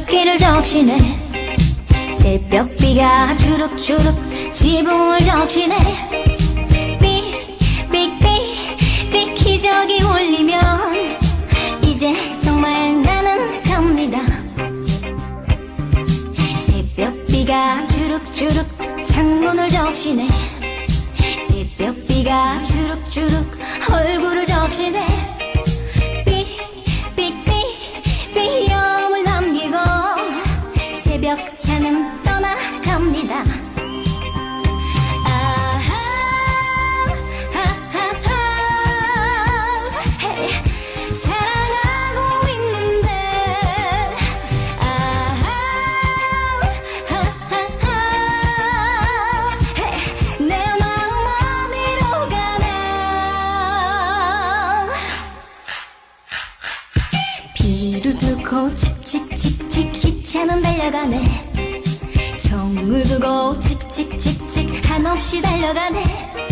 발길을 적시네. 새벽비가 주룩주룩 지붕을 적시네. 삑삑삑삑 기적이 울리면 이제 정말 나는 갑니다. 새벽비가 주룩주룩 창문을 적시네. 새벽비가 주룩주룩 얼굴 비를 두고 칙칙칙칙 기차는 달려가네. 정을 두고 칙칙칙칙 한없이 달려가네